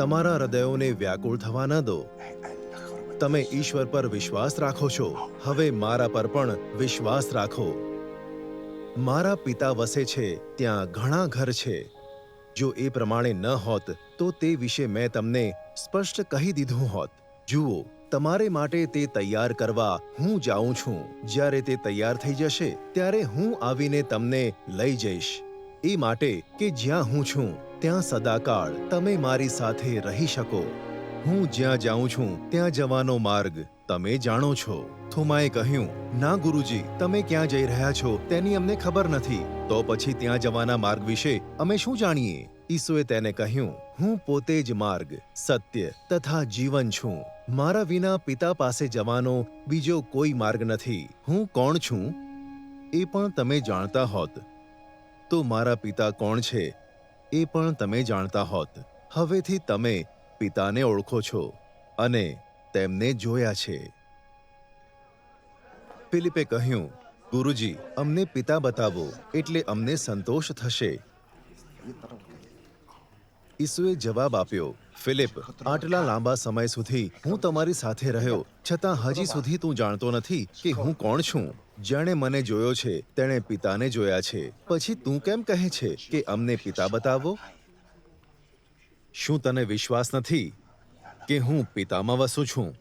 તમારા હૃદયોને વ્યાકુળ થવા ન દો. તમે ઈશ્વર પર વિશ્વાસ રાખો છો. હવે મારા પર પણ વિશ્વાસ રાખો. મારા પિતા વસે છે, ત્યાં ઘણા ઘર છે. જો એ પ્રમાણે ન હોત, તો તે વિશે મેં તમને સ્પષ્ટ કહી દીધું હોત. જુઓ, તમારે માટે તે તૈયાર કરવા હું જાઉં છું. જ્યારે તે તૈયાર થઈ જશે, ત્યારે હું આવીને તમને લઈ જઈશ. એ માટે કે જ્યાં હું છું. ત્યાં સદાકાળ તમે મારી સાથે રહી શકો. હું જ્યાં જાઉં છું, ત્યાં જવાનો માર્ગ તમે જાણો છો. થોમાએ કહ્યું, ના ગુરુજી, તમે ક્યાં જઈ રહ્યા છો? તેની અમને ખબર નથી. તો પછી ત્યાં જવાના માર્ગ વિશે અમે શું જાણીએ? ઈસુએ તેને કહ્યું, હું પોતે જ માર્ગ, સત્ય તથા જીવન છું. મારા વિના પિતા પાસે જવાનો બીજો કોઈ માર્ગ નથી. હું કોણ છું? એ પણ તમે જાણતા હોત. તો મારા પિતા કોણ છે? એ પણ તમે જાણતા હોત. હવેથી તમે પિતાને ઓળખો છો અને તેમને જોયા છે. ફિલિપે કહ્યું, ગુરુજી, અમને પિતા બતાવો એટલે અમને સંતોષ થશે. ઈસુએ જવાબ આપ્યો, ફિલિપ, આટલા લાંબા સમય સુધી હું તમારી સાથે રહ્યો, છતાં હજી સુધી તું જાણતો નથી કે હું કોણ છું. જેણે મને જોયો છે, તેણે પિતાને જોયા છે. પછી તું કેમ કહે છે કે અમને પિતા બતાવો? શું તને વિશ્વાસ નથી કે હું પિતામાં વસું છું?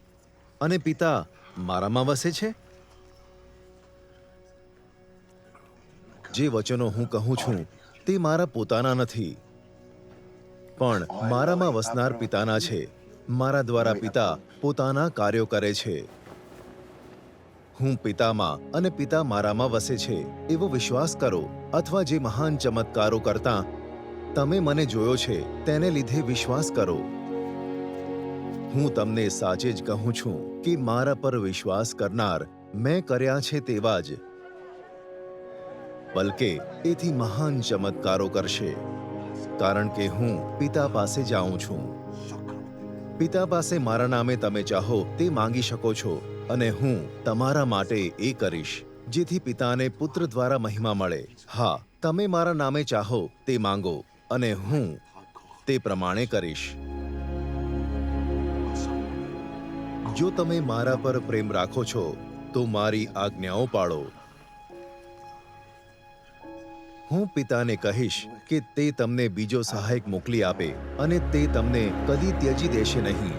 અને પિતા મારામાં વસે છે? જે વચનો હું કહું છું, તે મારા પોતાના નથી. પણ મારામાં વસનાર પિતાના છે. મારા દ્વારા પિતા પોતાના કાર્યો કરે છે. હું પિતામાં અને પિતા મારામાં વસે છે. એવો વિશ્વાસ કરો અથવા જે મહાન ચમત્કારો કરતા તમે મને જોયો છે, તેને લીધે વિશ્વાસ કરો. હું તમને સાચે જ કહું છું કે મારા પર વિશ્વાસ કરનાર મેં કર્યા છે તેવા જ. બલકે એથી મહાન ચમત્કારો કરશે. કારણ કે હું પિતા પાસે જાઉં છું. પિતા પાસે મારા નામે તમે ચાહો તે માંગી શકો છો અને હું તમારા માટે એ કરીશ, જેથી પિતાને પુત્ર દ્વારા મહિમા મળે. હા, તમે મારા નામે ચાહો તે માંગો અને હું તે પ્રમાણે કરીશ. જો તમે મારા પર પ્રેમ રાખો છો, તો મારી આજ્ઞાઓ પાળો. હું પિતાને કહીશ કે તે તમને બીજો સહાયક મોકલી આપે અને તે તમને કદી ત્યજી દેશે નહીં.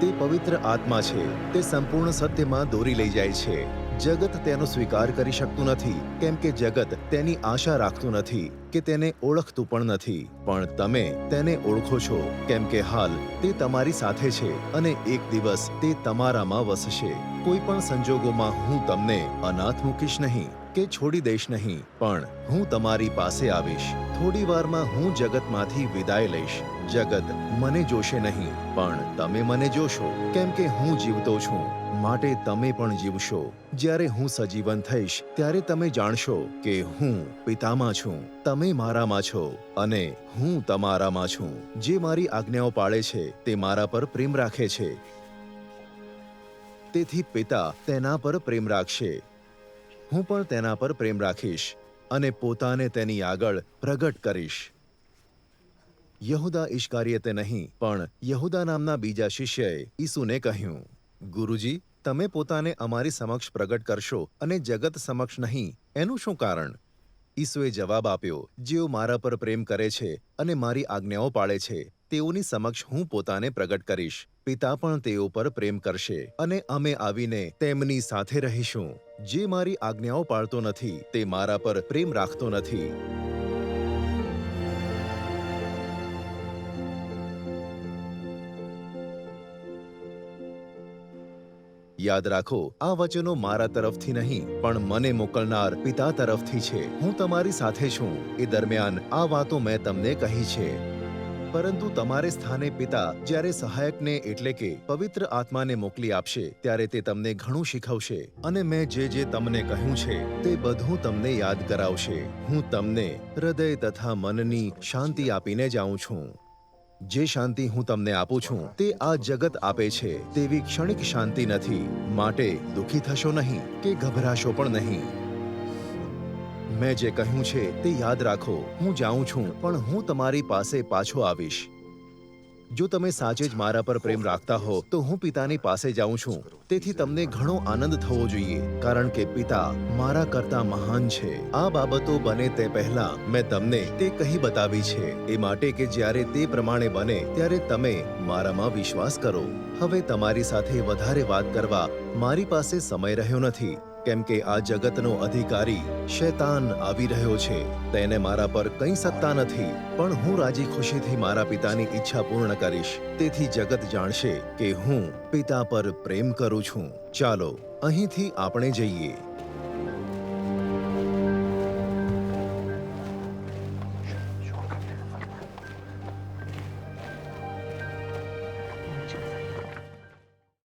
તે પવિત્ર આત્મા છે, તે સંપૂર્ણ સત્યમાં દોરી લઈ જાય છે. જગત તેનો સ્વીકાર કરી શકતું નથી, કેમ કે જગત તેની આશા રાખતું નથી કે તેને ઓળખતું પણ નથી. પણ તમે તેને ઓળખો છો, કેમ કે હાલ તે તમારી સાથે છે અને એક દિવસ તે તમારામાં વસશે. કોઈ પણ સંજોગોમાં હું તમને અનાથ મૂકીશ નહીં. કે છોડી દઈશ નહીં, પણ હું તમારી પાસે આવીશ. થોડી વારમાં હું જગતમાંથી વિદાય લઈશ. જગત મને જોશે નહીં, પણ તમે મને જોશો. કેમ કે હું જીવતો છું, માટે તમે પણ જીવશો. જ્યારે હું સજીવન થઈશ, ત્યારે તમે જાણશો કે હું પિતામાં છું. તમે મારામાં છો, અને હું તમારામાં છું. જે મારી આજ્ઞાઓ પાળે છે, તે મારા પર પ્રેમ રાખે છે. તેથી પિતા તેના પર પ્રેમ રાખશે. હું પણ તેના પર પ્રેમ રાખીશ અને પોતાને તેની આગળ પ્રગટ કરીશ. યહુદા ઇશ્કારિયતે નહીં, પણ યહુદા નામના બીજા શિષ્યએ ઈસુને કહ્યું, ગુરુજી, તમે પોતાને અમારી સમક્ષ પ્રગટ કરશો અને જગત સમક્ષ નહીં, એનું શું કારણ? ઈસુએ જવાબ આપ્યો, જેઓ મારા પર પ્રેમ કરે છે અને મારી આજ્ઞાઓ પાળે છે તેઓની સમક્ષ હું પોતાને પ્રગટ કરીશ. પિતા પણ તેઓ પર પ્રેમ કરશે અને અમે આવીને તેમની સાથે રહીશું. જે મારી આજ્ઞાઓ પાળતો નથી, તે મારા પર પ્રેમ રાખતો નથી. યાદ રાખો, આ વચનો મારા તરફથી નહીં, પણ મને મોકલનાર પિતા તરફથી છે. હું તમારી સાથે છું. એ દરમિયાન આ વાતો મેં તમને કહી છે. પરંતુ તમારે સ્થાને પિતા જ્યારે સહાયકને એટલે કે પવિત્ર આત્માને મોકલી આપશે, ત્યારે તે તમને ઘણું શીખવશે. અને મેં જે જે તમને કહ્યું છે, તે બધું તમને યાદ કરાવશે. હું તમને હૃદય તથા મનની શાંતિ આપીને જાઉં છું. જે શાંતિ હું તમને આપું છું, તે આ જગત આપે છે. તેવી ક્ષણિક શાંતિ નથી. માટે દુઃખી થશો નહીં કે ગભરાશો પણ નહીં. મેં જે કહ્યું છે તે યાદ રાખો, હું જાઉં છું, પણ હું તમારી પાસે પાછો આવીશ. જો તમે સાચે જ મારા પર પ્રેમ રાખતા હો, તો હું પિતાની પાસે જાઉં છું. તેથી તમને ઘણો આનંદ થવો જોઈએ, કારણ કે પિતા મારા કરતા મહાન છે. આ બાબતો બને તે પહેલા મેં તમને તે કહી બતાવી છે. એ માટે કે જ્યારે તે પ્રમાણે બને, ત્યારે તમે મારામાં વિશ્વાસ કરો. હવે તમારી સાથે વધારે વાત કરવા મારી પાસે સમય રહ્યો નથી. કેમ કે આ જગતનો અધિકારી શૈતાન આવી રહ્યો છે. તેને મારા પર કંઈ સત્તા નથી, પણ હું રાજી ખુશીથી મારા પિતાની ઈચ્છા પૂર્ણ કરીશ. તેથી જગત જાણશે કે હું પિતા પર પ્રેમ કરું છું. ચાલો, અહીંથી આપણે જઈએ.